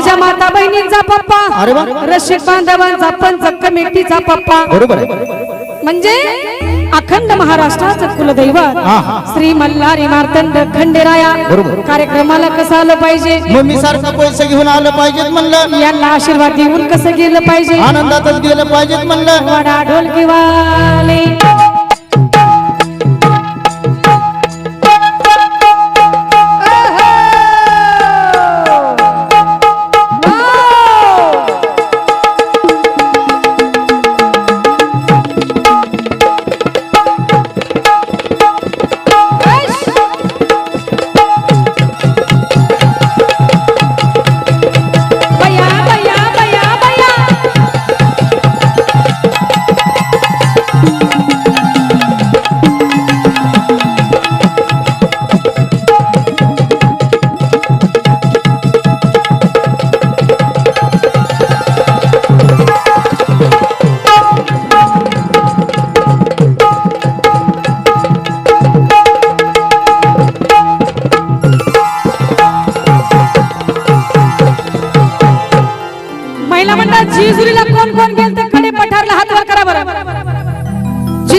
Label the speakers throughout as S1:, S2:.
S1: माझ्या माता बहिणींचा पप्पा. रसिक बांधवांचा पंच कमिटीचा पप्पा.
S2: बरोबर
S1: म्हणजे अखंड महाराष्ट्राचं कुलदैवत. श्री मल्हारी मार्तंड खंडेराया. कार्यक्रमाला कसं आलं पाहिजे?
S2: मम्मी सारखं पैसे घेऊन आलं पाहिजेत म्हणलं.
S1: यांना आशीर्वाद देऊन कसं गेलं पाहिजे?
S2: आनंदातच गेलं पाहिजेत म्हणलं.
S1: वडा ढोलकीवाले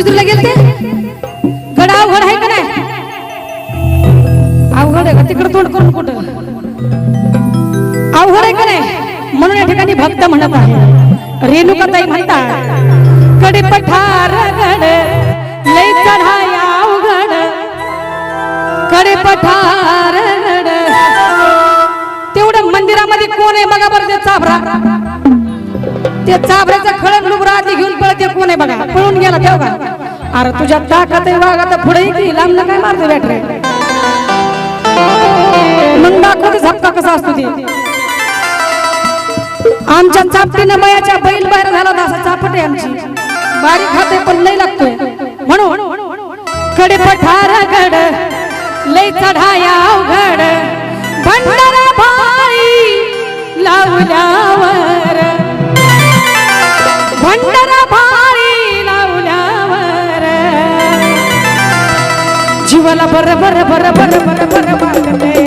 S1: बरं जिजुरीला गेलते? गड अवघड आहे का नाही? अवघड आहे का? तिकडे तोंड करून कुठं? अवघड आहे का नाही? म्हणून या ठिकाणी भक्त म्हणत आहे. रेणुका ताई म्हणतात कडे पठार गड लय चढाया अवघड. कडे पठार गड. तेवढं मंदिरामध्ये कोण आहे बघा बरं ते चाभरा. ते चाभऱ्याचं खळग लुबरा आधी घेऊन पळते कोण आहे बघा. पळून गेला तेव्हा. अरे तुझ्या ताकद वागात पुढे की लांब काय मारते बॅटरे? मग दाखवते झपका कसा असतो ते. आमच्या चापटीनं मयाच्या बैल बाहेर झाला होता चापट आहे आमची. बारीक खाते पण लय लागतोय. म्हणून कडे पठार गड लय चढाया अवघड. जीवाला बर बर बर बर बर बर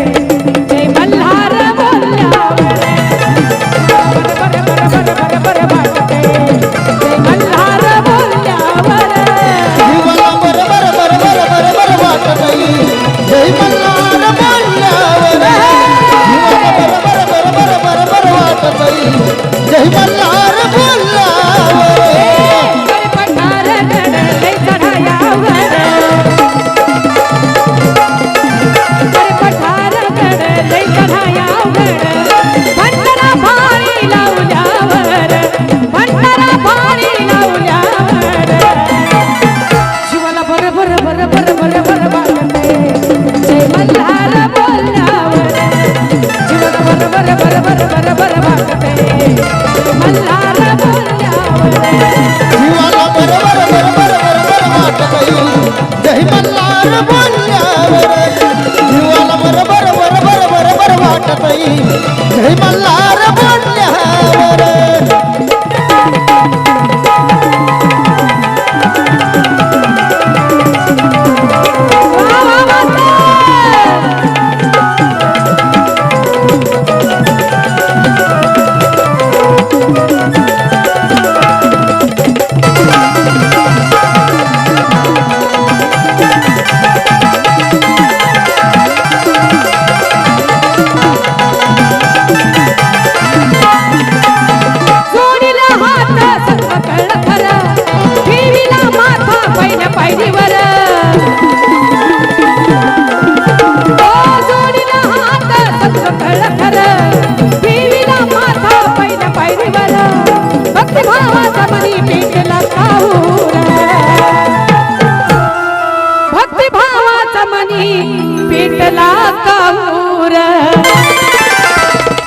S1: पाणी मनी पेटला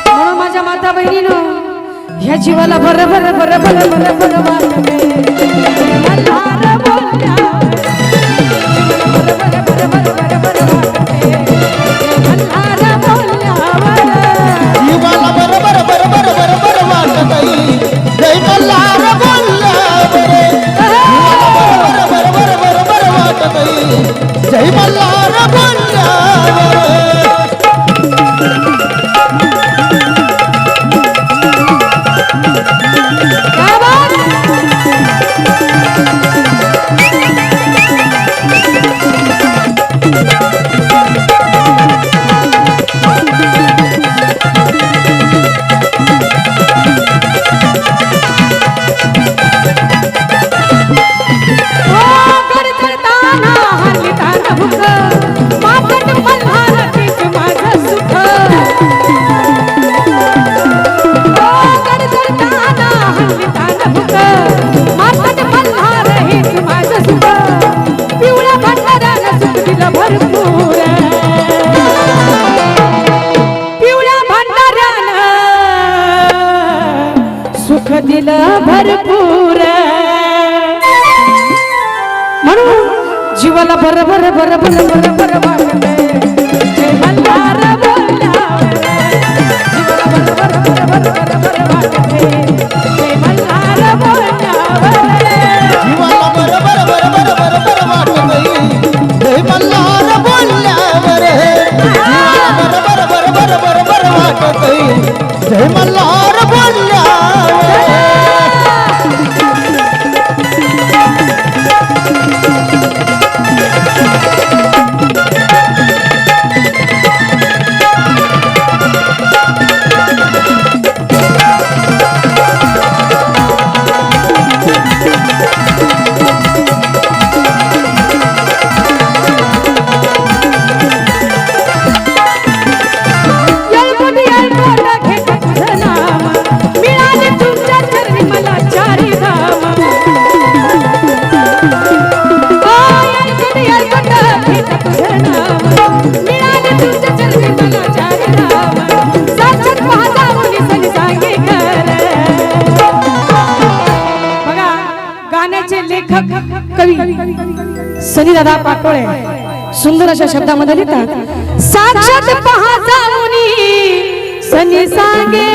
S1: म्हणून माझ्या माता बहिणीनो ह्या जीवाला बर बर बर बर बर बर वाटते दिलं भरपूर. म्हणून जीवाला बर बर बर बर बर बर वाटलं जीवाला बर बर बर बर बर कधी दादा पाटोळे. सुंदर अशा शब्दामध्ये लिहितात साक्षात पाहता मुनी सनी सांगे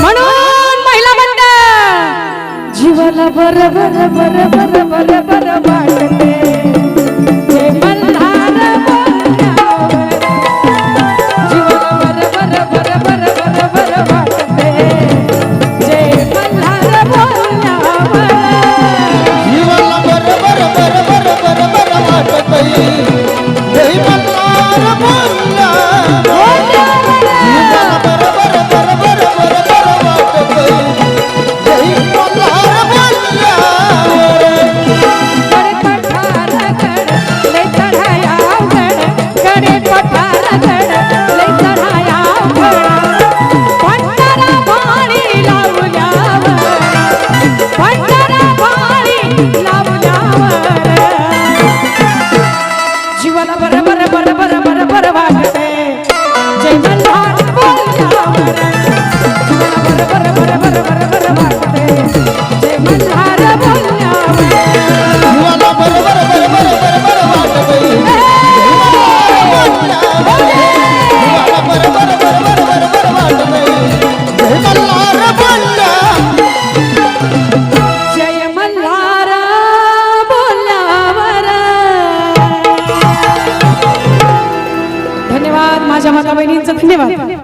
S1: म्हणून महिला मंडळ जीवन बर बर बर बर बर बर
S2: Thank you.